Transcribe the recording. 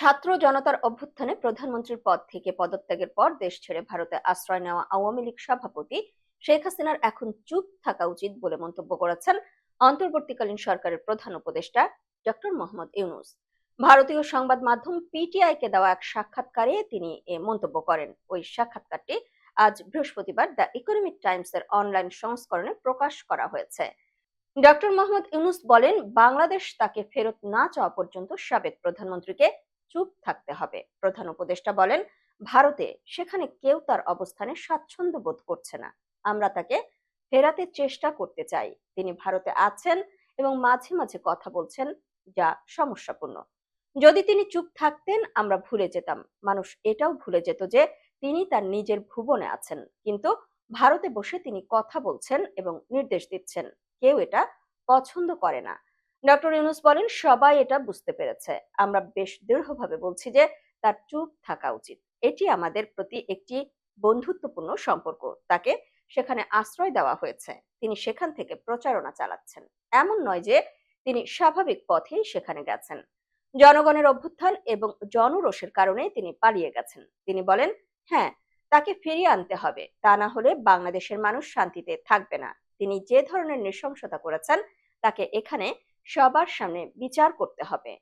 ছাত্র জনতার অভ্যুত্থানে প্রধানমন্ত্রীর পদ থেকে পদত্যাগের পর দেশ ছেড়ে ভারতে আশ্রয় নেওয়া আওয়ামী লীগ সভাপতি শেখ হাসিনার এখন চুপ থাকা উচিত বলে মন্তব্য করেছেন অন্তর্বর্তীকালীন সরকারের প্রধান উপদেষ্টা ডক্টর মোহাম্মদ ইউনুস। ভারতীয় সংবাদ মাধ্যম পিটিআই কে দেওয়া এক সাক্ষাৎকারে তিনি এ মন্তব্য করেন। ওই সাক্ষাৎকারটি আজ বৃহস্পতিবার দ্য ইকোনমিক টাইমস এর অনলাইন সংস্করণে প্রকাশ করা হয়েছে। ডক্টর মোহাম্মদ ইউনুস বলেন, বাংলাদেশ তাকে ফেরত না চাওয়া পর্যন্ত সাবেক প্রধানমন্ত্রীকে চুপ থাকতে হবে। প্রধান উপদেষ্টা বলেন, ভারতে সেখানে কেউ তার অবস্থানে স্বাচ্ছন্দ্য বোধ করছে না। আমরা তাকে ফেরাতে চেষ্টা করতে চাই। তিনি ভারতে আছেন এবং মাঝে মাঝে কথা বলছেন যা সমস্যাপূর্ণ। যদি তিনি চুপ থাকতেন, আমরা ভুলে যেতাম। মানুষ এটাও ভুলে যেত যে তিনি তার নিজের ভুবনে আছেন। কিন্তু ভারতে বসে তিনি কথা বলছেন এবং নির্দেশ দিচ্ছেন। কেউ এটা পছন্দ করে না। ডক্টর ইউনুস বলেন, সবাই এটা বুঝতে পেরেছে। আমরা বেশ দৃঢ়ভাবে বলছি যে, তার চুপ থাকা উচিত। এটি আমাদের প্রতি একটি বন্ধুত্বপূর্ণ সম্পর্ক। তাকে সেখানে আশ্রয় দেওয়া হয়েছে। তিনি সেখান থেকে প্রচারণা চালাচ্ছেন। এমন নয় যে, তিনি স্বাভাবিক পথেই সেখানে গেছেন। জনগণের অভ্যুত্থান এবং জনরোষের কারণে তিনি পালিয়ে গেছেন। তিনি বলেন হ্যাঁ তাকে ফিরিয়ে আনতে হবে। তা না হলে বাংলাদেশের মানুষ শান্তিতে থাকবে না। তিনি যে ধরনের নৃশংসতা করেছেন, তাকে এখানে সবার সামনে বিচার করতে হবে।